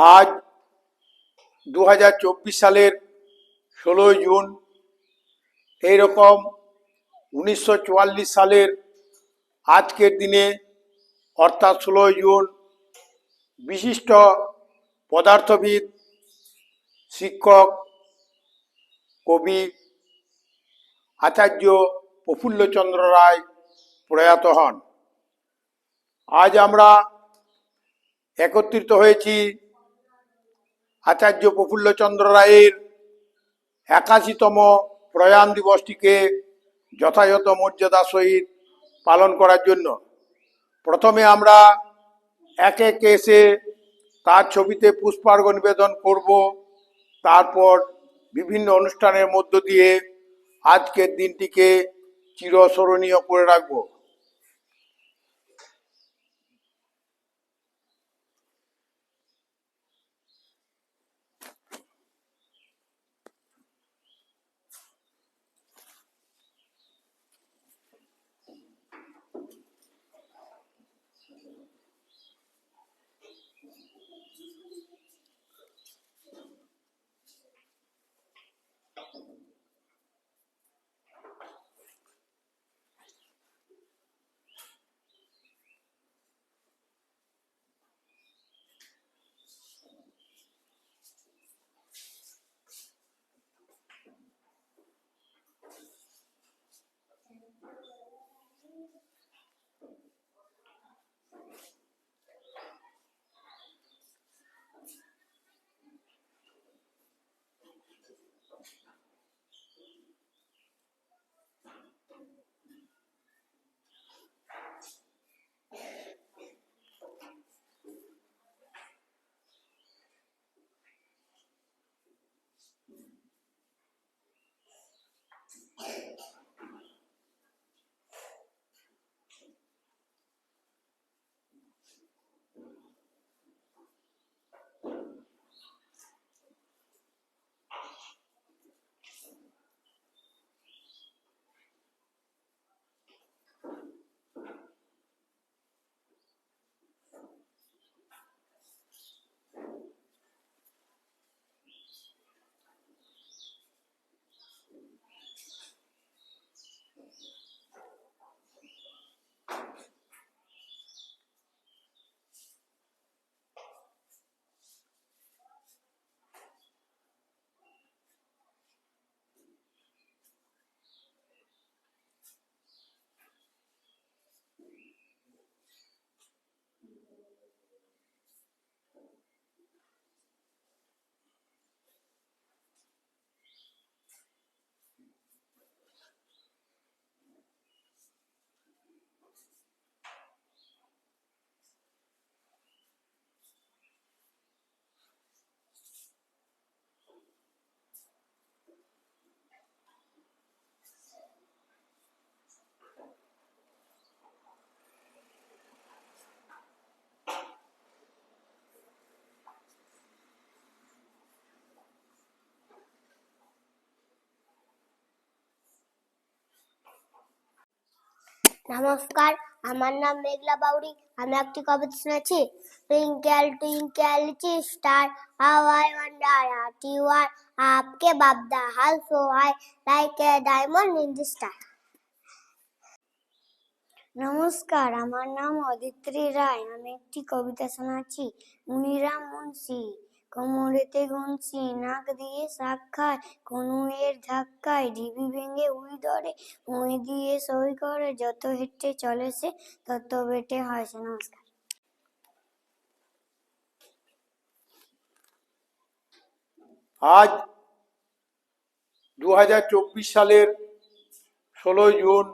আজ দু হাজার চব্বিশ সালের ষোলোই জুন, এইরকম উনিশশো চুয়াল্লিশ সালের আজকের দিনে, অর্থাৎ ষোলোই জুন, বিশিষ্ট পদার্থবিদ, শিক্ষক, কবি আচার্য প্রফুল্লচন্দ্র রায় প্রয়াত হন। আজ আমরা একত্রিত হয়েছি আচার্য প্রফুল্লচন্দ্র রায়ের একাশিতম প্রয়াণ দিবসটিকে যথাযথ মর্যাদা সহিত পালন করার জন্য প্রথমে আমরা একে একে এসে তার ছবিতে পুষ্পার্ঘ নিবেদন করব। তারপর বিভিন্ন অনুষ্ঠানের মধ্য দিয়ে আজকের দিনটিকে চিরস্মরণীয় করে রাখব। নমস্কার, আমার নাম মেঘলা বাউরি আমি একটি কবিতা শুনেছি। Twinkle twinkle star how I wonder what you are আপকে বাবদা how so high like a diamond in the star নমস্কার, আমার নাম অদিত্রী রায়। আমি একটি কবিতা শোনাচ্ছি। মুনিরাম মুন্সি। কোমরেতে গুনছি নাক দিয়ে শাক খায় কনুয়ের ধাক্কায় ঢিবি ভেঙে উই ধরে মই দিয়ে সই করে, যত হেঁটে চলে সে, তত বেটে হয় সে। নমস্কার। আজ দু হাজার চব্বিশ সালের ষোলোই জুন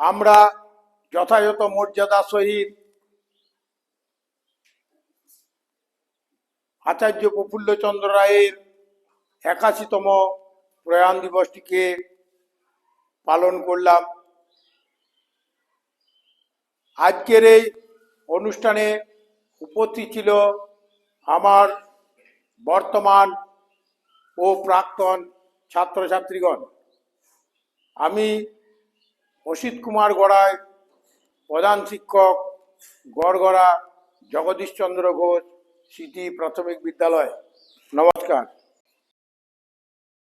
আমরা যথাযথ মর্যাদা সহিত আচার্য প্রফুল্লচন্দ্র রায়ের একাশিতম প্রয়াণ দিবসটিকে পালন করলাম। আজকের এই অনুষ্ঠানে উপস্থিত ছিল আমার বর্তমান ও প্রাক্তন ছাত্রছাত্রীগণ। আমি অসিত কুমার গড়াই, প্রধান শিক্ষক গড়গড়া, জগদীশচন্দ্র ঘোষ স্মৃতি প্রাথমিক বিদ্যালয় নমস্কার